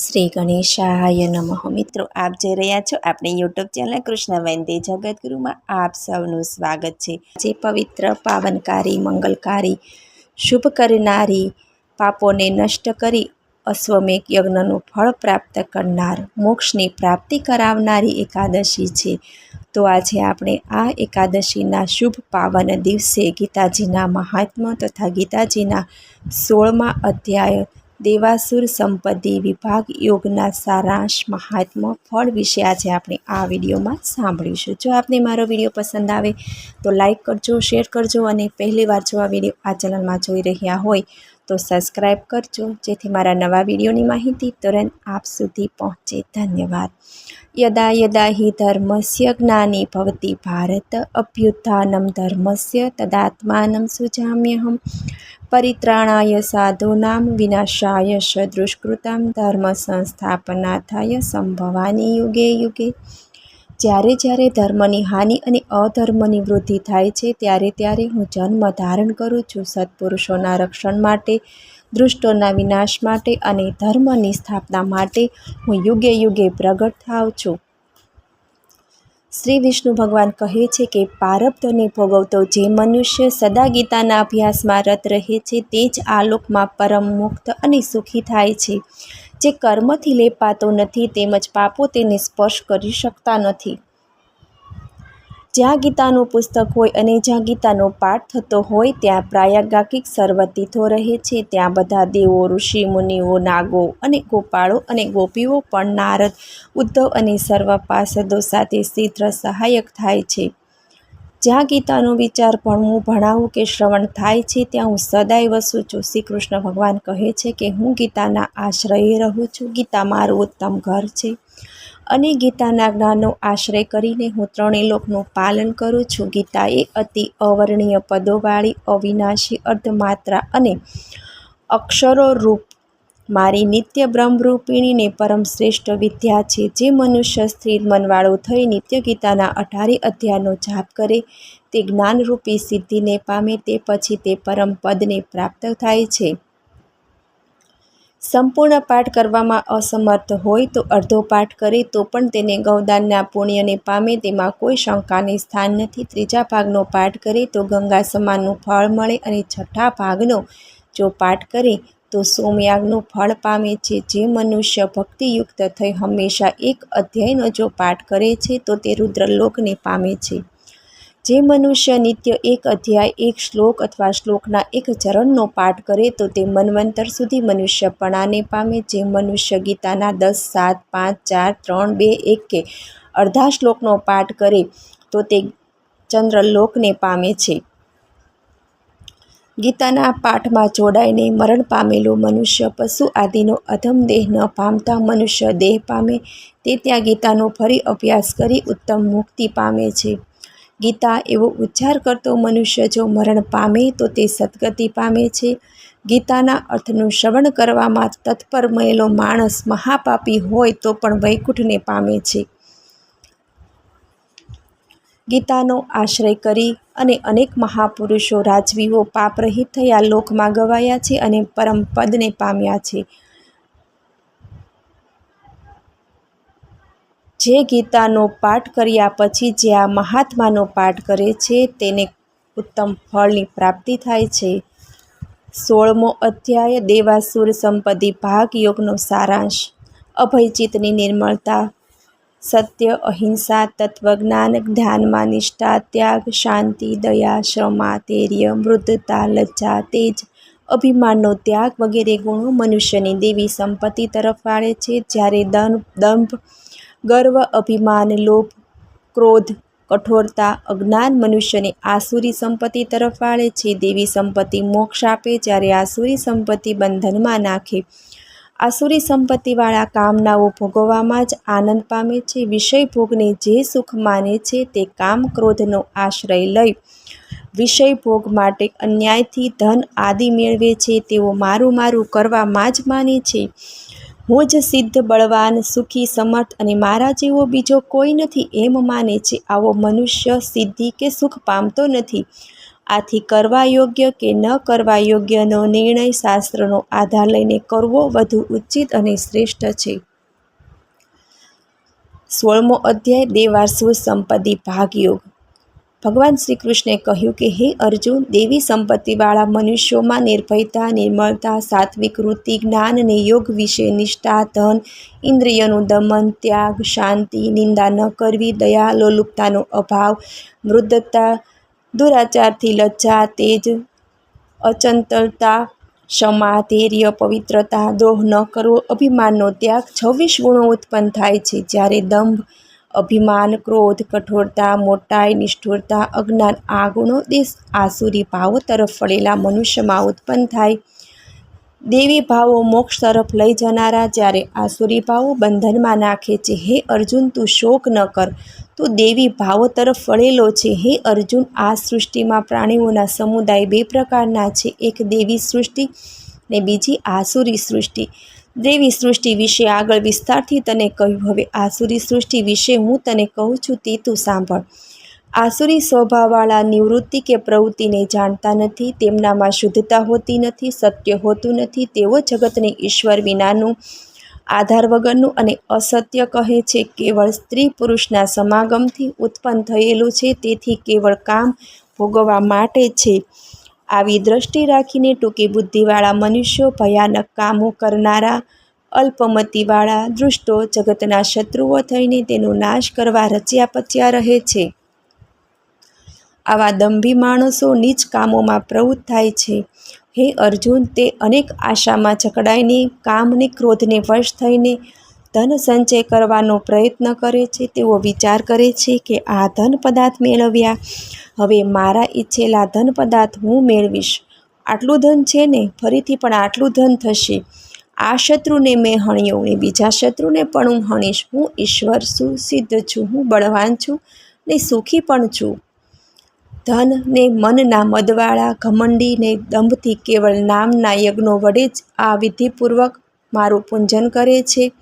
શ્રી ગણેશાય નમઃ. મિત્રો, આપ જઈ રહ્યા છો આપણી યુટ્યુબ ચેનલ કૃષ્ણ વૈદ્ય જગતગુરુમાં આપ સૌનું સ્વાગત છે. જે પવિત્ર, પાવનકારી, મંગલકારી, શુભ કરનારી, પાપોને નષ્ટ કરી અશ્વમેક યજ્ઞનું ફળ પ્રાપ્ત કરનાર, મોક્ષની પ્રાપ્તિ કરાવનારી એકાદશી છે. તો આજે આપણે આ એકાદશીના શુભ પાવન દિવસે ગીતાજીના મહાત્મા તથા ગીતાજીના સોળમા અધ્યાય દેવાસુર સંપત્તિ વિભાગ યોગના સારાંશ મહાત્મ ફળ વિશે આજે આપણે આ વિડીયોમાં સાંભળીશું. જો આપને મારો વીડિયો પસંદ આવે તો લાઈક કરજો, શેર કરજો અને પહેલી વાર જો આ વીડિયો આ ચેનલમાં જોઈ રહ્યા હોય તો સબસ્ક્રાઈબ કરજો, જેથી મારા નવા વિડીયોની માહિતી તુરંત આપ સુધી પહોંચે. ધન્યવાદ. યદા યદા હિ ધર્મસ્ય જ્ઞાની ભવતી ભારત અભ્યુત્થાનમ ધર્મસ્ય તદાત્માનમ સુજામ્યહમ પરિત્રાણાય સાધૂનામ વિનાશાય ચ ધર્મ સંસ્થાપનાથાય સંભવાની યુગે યુગે. જ્યારે જ્યારે ધર્મની હાનિ અને અધર્મની વૃદ્ધિ થાય છે, ત્યારે ત્યારે હું જન્મ ધારણ કરું છું સત્પુરુષોના રક્ષણ માટે, દૃષ્ટોના વિનાશ માટે અને ધર્મની સ્થાપના માટે હું યુગે યુગે પ્રગટ થાવ છું. શ્રી વિષ્ણુ ભગવાન કહે છે કે પારબ્ધને ભોગવતો જે મનુષ્ય સદા ગીતાના અભ્યાસમાં રત રહે છે, તે જ આલોકમાં પરમ મુક્ત અને સુખી થાય છે. જે કર્મથી લેપાતો નથી તેમજ પાપો તેને સ્પર્શ કરી શકતા નથી. જ્યાં ગીતાનું પુસ્તક હોય અને જ્યાં ગીતાનો પાઠ થતો હોય, ત્યાં પ્રાયાગાકિક સર્વતીથો રહે છે. ત્યાં બધા દેવો, ઋષિ, મુનિઓ, નાગો અને ગોપાળો અને ગોપીઓ પણ નારદ, ઉદ્ધવ અને સર્વ પાર્ષદો સાથે શીઘ્ર સહાયક થાય છે. જ્યાં ગીતાનો વિચાર ભણવું ભણાવું કે શ્રવણ થાય છે, ત્યાં હું સદાય વસું છું. શ્રી કૃષ્ણ ભગવાન કહે છે કે હું ગીતાના આશ્રયે રહું છું. ગીતા મારું ઉત્તમ ઘર છે અને ગીતાના જ્ઞાનનો આશ્રય કરીને હું ત્રણેય લોકનું પાલન કરું છું. ગીતા એ અતિ અવર્ણીય પદોવાળી, અવિનાશી, અર્ધમાત્રા અને અક્ષરો રૂપ મારી નિત્ય બ્રહ્મરૂપિણીને પરમ શ્રેષ્ઠ વિદ્યા છે. જે મનુષ્ય સ્થિર મનવાળો થઈ નિત્ય ગીતાના અઢારે અધ્યાયનો જાપ કરે, તે જ્ઞાનરૂપી સિદ્ધિને પામે તે પછી તે પરમ પદને પ્રાપ્ત થાય છે. સંપૂર્ણ પાઠ કરવામાં અસમર્થ હોય તો અડધો પાઠ કરે તો પણ તેને ગૌદાનના પુણ્યને પામે તેમાં કોઈ શંકાને સ્થાન નથી. ત્રીજા ભાગનો પાઠ કરે તો ગંગા સમાનનું ફળ મળે અને છઠ્ઠા ભાગનો જો પાઠ કરે તો સોમયાગનું ફળ પામે છે. જે મનુષ્ય ભક્તિયુક્ત થઈ હંમેશા એક અધ્યાયનો જો પાઠ કરે છે, તો તે રુદ્રલોકને પામે છે. જે મનુષ્ય નિત્ય એક અધ્યાય, એક શ્લોક અથવા શ્લોકના એક ચરણનો પાઠ કરે, તો તે મન્વંતર સુધી મનુષ્યપણાને પામે જે મનુષ્ય ગીતાના દસ, સાત, પાંચ, ચાર, ત્રણ, બે, એક કે અડધા શ્લોકનો પાઠ કરે, તો તે ચંદ્રલોકને પામે છે. ગીતાના પાઠમાં જોડાઈને મરણ પામેલો મનુષ્ય, પશુ આદિનો અધમ દેહ ન પામતા મનુષ્ય દેહ પામે તે ત્યાં ગીતાનો ફરી અભ્યાસ કરી ઉત્તમ મુક્તિ પામે છે. ગીતા એવો ઉચ્ચાર કરતો મનુષ્ય, જો મરણ પામે તો તે સદગતિ પામે છે. ગીતાના અર્થનું શ્રવણ કરવામાં તત્પર મળેલો માણસ મહાપાપી હોય તો પણ વૈકુંઠને પામે છે. ગીતાનો આશ્રય કરી અને અનેક મહાપુરુષો રાજવીઓ પાપરહિત થયા લોકમાં ગવાયા છે અને પરમ પદને પામ્યા છે. જે ગીતાનો પાઠ કર્યા પછી જે આ મહાત્માનો પાઠ કરે છે તેને ઉત્તમ ફળની પ્રાપ્તિ થાય છે. સોળમો અધ્યાય દેવાસુર સંપત્તિ ભાગ યોગનો સારાંશ. અભયચિતની નિર્મળતા સત્ય, અહિંસા, તત્વજ્ઞાન, ધ્યાનમાં નિષ્ઠા, ત્યાગ, શાંતિ, દયા ક્ષમા ધૈર્ય મૃદતા લજ્જા, તેજ, અભિમાનનો ત્યાગ વગેરે ગુણો મનુષ્યની દેવી સંપત્તિ તરફ વાળે છે. જ્યારે દંભ, ગર્વ, અભિમાન, લોભ, ક્રોધ, કઠોરતા, અજ્ઞાન મનુષ્યને આસુરી સંપત્તિ તરફ વાળે છે. દેવી સંપત્તિ મોક્ષ આપે જ્યારે આસુરી સંપત્તિ બંધનમાં નાખે. આસુરી સંપત્તિવાળા કામનાઓ ભોગવવામાં જ આનંદ પામે છે. વિષય ભોગને જે સુખ માને છે તે કામ ક્રોધનો આશ્રય લઈ. વિષય ભોગ માટે અન્યાયથી ધન આદિ મેળવે છે. તેઓ મારું મારું કરવામાં જ માને છે. હું જ સિદ્ધ, બળવાન, સુખી, સમર્થ અને મારા જેવો બીજો કોઈ નથી એમ માને છે. આવો મનુષ્ય સિદ્ધિ કે સુખ પામતો નથી. આથી કરવા યોગ્ય કે ન કરવા યોગ્યનો નિર્ણય શાસ્ત્રનો આધાર લઈને કરવો વધુ ઉચિત અને શ્રેષ્ઠ છે. સોળમો અધ્યાય દેવાસુર સંપત્તિ ભાગયોગ. ભગવાન શ્રી કૃષ્ણે કહ્યું કે, હે અર્જુન, દેવી સંપત્તિવાળા મનુષ્યોમાં નિર્ભયતા, નિર્મળતા, સાત્વિક વૃત્તિ, જ્ઞાન અને યોગ વિશે નિષ્ઠા, ધન, ઇન્દ્રિયનું દમન, ત્યાગ, શાંતિ, નિંદા ન કરવી દયા લોલુપતાનો અભાવ મૃદતા દુરાચારથી લજ્જા, તેજ અચંતલતા ક્ષમા, ધૈર્ય, પવિત્રતા દ્રોહ ન કરવો, અભિમાનનો ત્યાગ છવ્વીસ ગુણો ઉત્પન્ન થાય છે. જ્યારે દંભ, અભિમાન, ક્રોધ, કઠોરતા, મોટાઈ, નિષ્ઠુરતા, અજ્ઞાન આ ગુણો દેશ આસુરી ભાવો તરફ વળેલા મનુષ્યમાં ઉત્પન્ન થાય દેવી ભાવો મોક્ષ તરફ લઈ જનારા જ્યારે આસુરી ભાવો બંધનમાં નાખે છે, હે અર્જુન, તું શોક ન કર. તું દેવી ભાવો તરફ વળેલો છે. હે અર્જુન, આ સૃષ્ટિમાં પ્રાણીઓના સમુદાય બે પ્રકારના છે. એક દેવી સૃષ્ટિ ને બીજી આસુરી સૃષ્ટિ. દેવી સૃષ્ટિ વિશે આગળ વિસ્તારથી તને કહ્યું. હવે આસુરી સૃષ્ટિ વિશે હું તને કહું છું તે તું સાંભળ. આસુરી સ્વભાવવાળા નિવૃત્તિ કે પ્રવૃત્તિને જાણતા નથી, તેમનામાં શુદ્ધતા હોતી નથી, સત્ય હોતું નથી, તેઓ જગતને ઈશ્વર વિનાનું આધાર વગરનું અને અસત્ય કહે છે. કેવળ સ્ત્રી પુરુષના સમાગમથી ઉત્પન્ન થયેલું છે, તેથી કેવળ કામ ભોગવવા માટે છે. આવી દ્રષ્ટિ રાખીને ટૂંકી બુદ્ધિવાળા મનુષ્યો, ભયાનક કામો કરનારા, અલ્પમતિવાળા, દૃષ્ટો જગતના શત્રુઓ થઈને તેનો નાશ કરવા રચ્યા પચ્યા રહે છે. આવા દંભી માણસો નીચ કામોમાં પ્રવૃત્ત થાય છે. હે અર્જુન, તે અનેક આશામાં જકડાઈને, કામને, ક્રોધને વશ થઈને ધન સંચય કરવાનો પ્રયત્ન કરે છે. તેઓ વિચાર કરે છે કે આ ધન પદાર્થ મેળવ્યા. હવે મારા ઈચ્છેલા ધન પદાર્થ હું મેળવીશ. આટલું ધન છે ને, ફરીથી પણ આટલું ધન થશે. આ શત્રુને મેં હણ્યો ને બીજા શત્રુને પણ હું હણીશ. હું ઈશ્વર છું સિદ્ધ છું. હું બળવાન છું ને સુખી પણ છું. ધન ને મનના મદવાળા ઘમંડી ને દંભથી કેવળ નામના યજ્ઞો વડે જ આ વિધિપૂર્વક મારું પૂંજન કરે છે.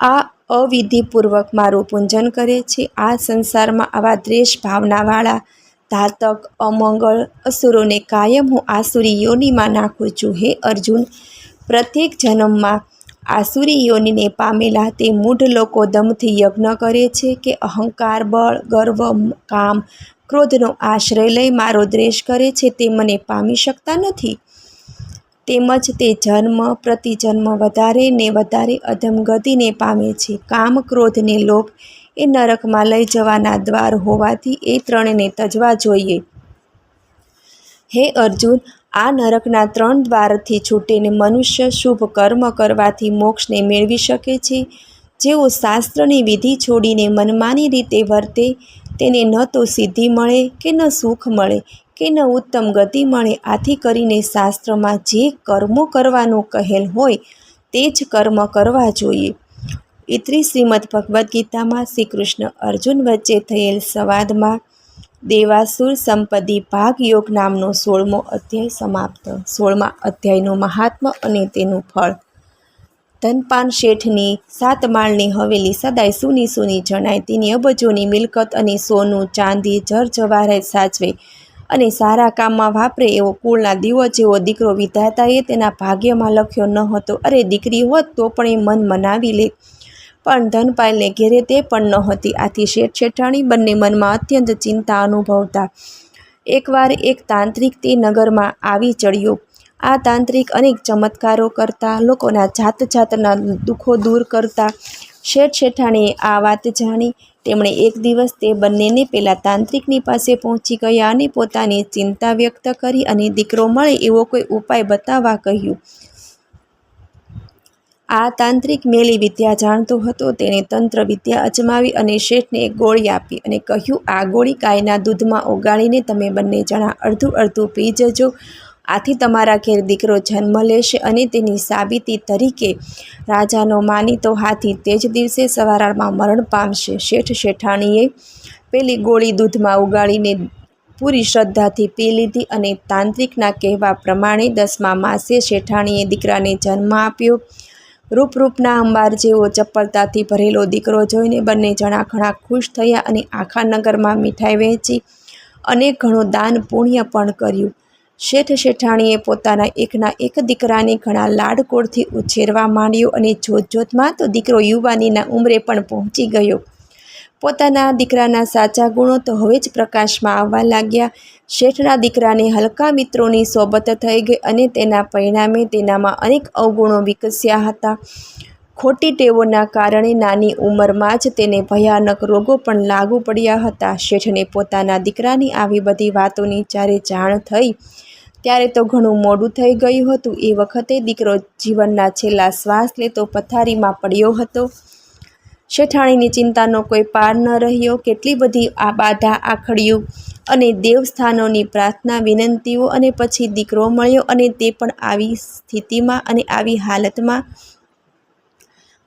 આ અવિધિપૂર્વક મારું પૂંજન કરે છે. આ સંસારમાં આવા દ્વેષ ભાવનાવાળા ધાતક, અમંગળ, અસુરોને કાયમ હું આસુરી યોનિમાં નાખું છું. હે અર્જુન, પ્રત્યેક જન્મમાં આસુરી યોનિને પામેલા તે મૂઢ લોકો દમથી યજ્ઞ કરે છે કે અહંકાર, બળ, ગર્વ, કામ ક્રોધનો આશ્રય લઈ મારો દ્વેષ કરે છે તે મને પામી શકતા નથી. તેમજ તે જન્મ, પ્રતિજન્મ વધારે ને વધારે અધમગતિને પામે છે. કામ ક્રોધ ને લોભ એ નરકમાં લઈ જવાના દ્વાર હોવાથી એ ત્રણને તજવા જોઈએ. હે અર્જુન, આ નરકના ત્રણ દ્વારથી છૂટીને મનુષ્ય શુભ કર્મ કરવાથી મોક્ષને મેળવી શકે છે. જેઓ શાસ્ત્રની વિધિ છોડીને મનમાની રીતે વર્તે, તેને ન તો સિદ્ધિ મળે કે ન સુખ મળે કે ન ઉત્તમ ગતિ મળે. આથી કરીને શાસ્ત્રમાં જે કર્મો કરવાનું કહેલ હોય, તે જ કર્મ કરવા જોઈએ. ઇત્રી શ્રીમદ ભગવદ્ ગીતામાં શ્રી કૃષ્ણ અર્જુન વચ્ચે થયેલ સંવાદમાં દેવાસુર સંપત્તિ ભાગ યોગ નામનો સોળમો અધ્યાય સમાપ્ત. સોળમા અધ્યાયનું મહાત્મ અને તેનું ફળ. ધનપાન શેઠની સાત માળની હવેલી સદાય સૂની સૂની જણાય. તેની અબજોની મિલકત અને સોનું ચાંદી જરજવાર સાચવે અને સારા કામમાં વાપરે એવો કુળના દીવો જેવો દીકરો વિધાતાએ તેના ભાગ્યમાં લખ્યો ન હતો. અરે, દીકરી હોત તો પણ એ મન મનાવી લે. પણ ધનપાલને ઘેરે તે પણ નહોતી આથી શેઠ શેઠાણી બંને મનમાં અત્યંત ચિંતા અનુભવતા. એકવાર એક તાંત્રિક તે નગરમાં આવી ચડ્યો. આ તાંત્રિક અનેક ચમત્કારો કરતા, લોકોના જાત જાતના દુઃખો દૂર કરતા. શેઠ શેઠાણીએ આ વાત જાણી. તેમણે એક દિવસ તે બંનેને પેલા તાંત્રિકની પાસે પહોંચી ગયા અને પોતાની ચિંતા વ્યક્ત કરી અને દીકરો મળે એવો કોઈ ઉપાય બતાવવા કહ્યું. આ તાંત્રિક મેલી વિદ્યા જાણતો હતો. તેણે તંત્ર વિદ્યા અજમાવી અને શેઠને એક ગોળી આપી અને કહ્યું, આ ગોળી ગાયના દૂધમાં ઓગાળીને તમે બંને જણા અડધું અડધું પી જજો. આથી તમારા ઘેર દીકરો જન્મ લેશે અને તેની સાબિતી તરીકે રાજાનો માનીતો હાથી તે જ દિવસે સવારામાં મરણ પામશે. શેઠ શેઠાણીએ પેલી ગોળી દૂધમાં ઉગાડીને પૂરી શ્રદ્ધાથી પી લીધી અને તાંત્રિકના કહેવા પ્રમાણે દસમા માસે શેઠાણીએ દીકરાને જન્મ આપ્યો. રૂપરૂપના અંબાર જેવો ચપળતાથી ભરેલો દીકરો જોઈને બંને જણા ઘણા ખુશ થયા અને આખા નગરમાં મીઠાઈ વહેંચી અને ઘણું દાન પુણ્ય પણ કર્યું. શેઠ શેઠાણીએ પોતાના એકના એક દીકરાને ઘણા લાડકોડથી ઉછેરવા માંડ્યો અને જોતજોતમાં તો દીકરો યુવાનીના ઉંમરે પણ પહોંચી ગયો. પોતાના દીકરાના સાચા ગુણો તો હવે જ પ્રકાશમાં આવવા લાગ્યા. શેઠના દીકરાને હલકા મિત્રોની સોબત થઈ ગઈ અને તેના પરિણામે તેનામાં અનેક અવગુણો વિકસ્યા હતા. ખોટી ટેવોના કારણે નાની ઉંમરમાં જ તેને ભયાનક રોગો પણ લાગુ પડ્યા હતા. શેઠને પોતાના દીકરાની આવી બધી વાતોની જ્યારે જાણ થઈ ત્યારે તો ઘણું મોડું થઈ ગયું હતું. એ વખતે દીકરો જીવનના છેલ્લા શ્વાસ લેતો પથારીમાં પડ્યો હતો. શેઠાણીની ચિંતાનો કોઈ પાર ન રહ્યો. કેટલી બધી આ બાધા, આખડ્યું અને દેવસ્થાનોની પ્રાર્થના, વિનંતીઓ અને પછી દીકરો મળ્યો અને તે પણ આવી સ્થિતિમાં અને આવી હાલતમાં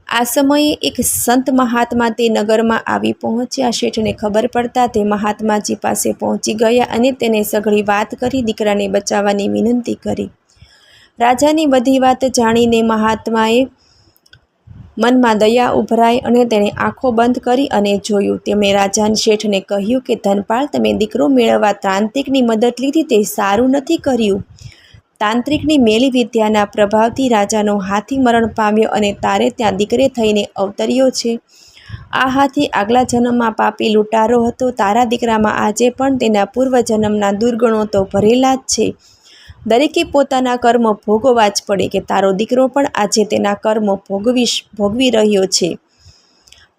આ સમયે એક સંત મહાત્મા તે નગરમાં આવી પહોંચ્યા. શેઠને ખબર પડતા તે મહાત્માજી પાસે પહોંચી ગયા અને તેને સઘળી વાત કરી, દીકરાને બચાવવાની વિનંતી કરી. રાજાની બધી વાત જાણીને મહાત્માએ મનમાં દયા ઉભરાઈ અને તેણે આંખો બંધ કરી અને જોયું, તેમણે રાજા શેઠને કહ્યું કે ધનપાળ તમે દીકરો મેળવવા તાંત્રિકની મદદ લીધી તે સારું નથી કર્યું. તાંત્રિકની મેલી વિદ્યાના પ્રભાવથી રાજાનો હાથી મરણ પામ્યો અને તારે ત્યાં દીકરે થઈને અવતર્યો છે. આ હાથી આગલા જન્મમાં પાપી લૂંટારો હતો. તારા દીકરામાં આજે પણ તેના પૂર્વજન્મના દુર્ગણો તો ભરેલા જ છે. દરેકે પોતાના કર્મ ભોગવવા જ પડે કે તારો દીકરો પણ આજે તેના કર્મ ભોગવીશ, ભોગવી રહ્યો છે.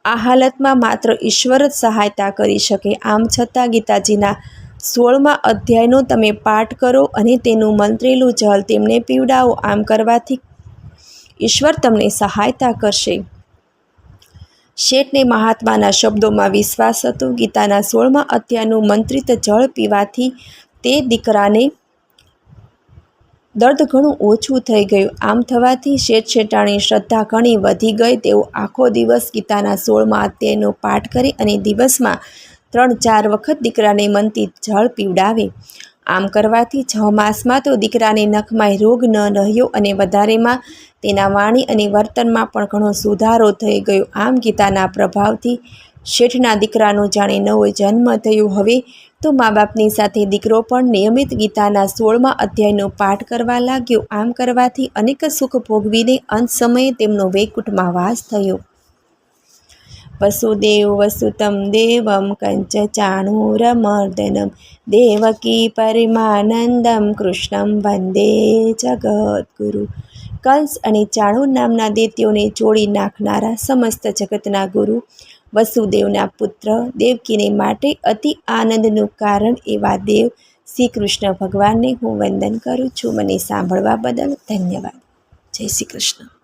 આ હાલતમાં માત્ર ઈશ્વર જ સહાયતા કરી શકે. આમ છતાં ગીતાજીના સોળમા અધ્યાયનો તમે પાઠ કરો અને તેનું મંત્રેલું જળ તેમને પીવડાવો. આમ કરવાથી ઈશ્વર તમને સહાયતા કરશે. શેઠને મહાત્માના શબ્દોમાં વિશ્વાસ હતો. ગીતાના સોળમાં અધ્યાયનું મંત્રિત જળ પીવાથી તે દીકરાને દર્દ ઘણું ઓછું થઈ ગયું. આમ થવાથી શેઠ શેઠાણી શ્રદ્ધા ઘણી વધી ગઈ. તેઓ આખો દિવસ ગીતાના સોળમાં અધ્યાયનો પાઠ કરી અને દિવસમાં ત્રણ ચાર વખત દીકરાને મનથી જળ પીવડાવે. આમ કરવાથી છ માસમાં તો દીકરાને નખમાં રોગ ન રહ્યો અને વધારેમાં તેના વાણી અને વર્તનમાં પણ ઘણો સુધારો થઈ ગયો. આમ ગીતાના પ્રભાવથી શેઠના દીકરાનો જાણે નવો જન્મ થયો. હવે તો મા બાપની સાથે દીકરો પણ નિયમિત ગીતાના સોળમા અધ્યાયનો પાઠ કરવા લાગ્યો. આમ કરવાથી અનેક સુખ ભોગવીને અંત સમયે તેમનો વૈકુંઠમાં વાસ થયો. વસુદેવ વસુતમ દેવમ કંચ ચાણૂરમર્દનમ દેવકી પરિમાનંદમ કૃષ્ણમ વંદે જગદગુરુ કંસ અને ચાણૂર નામના દૈત્યોને જોડી નાખનારા સમસ્ત જગતના ગુરુ વસુદેવના પુત્ર દેવકીને માટે અતિ આનંદનું કારણ એવા દેવ શ્રી કૃષ્ણ ભગવાનને હું વંદન કરું છું. મને સાંભળવા બદલ ધન્યવાદ. જય શ્રી કૃષ્ણ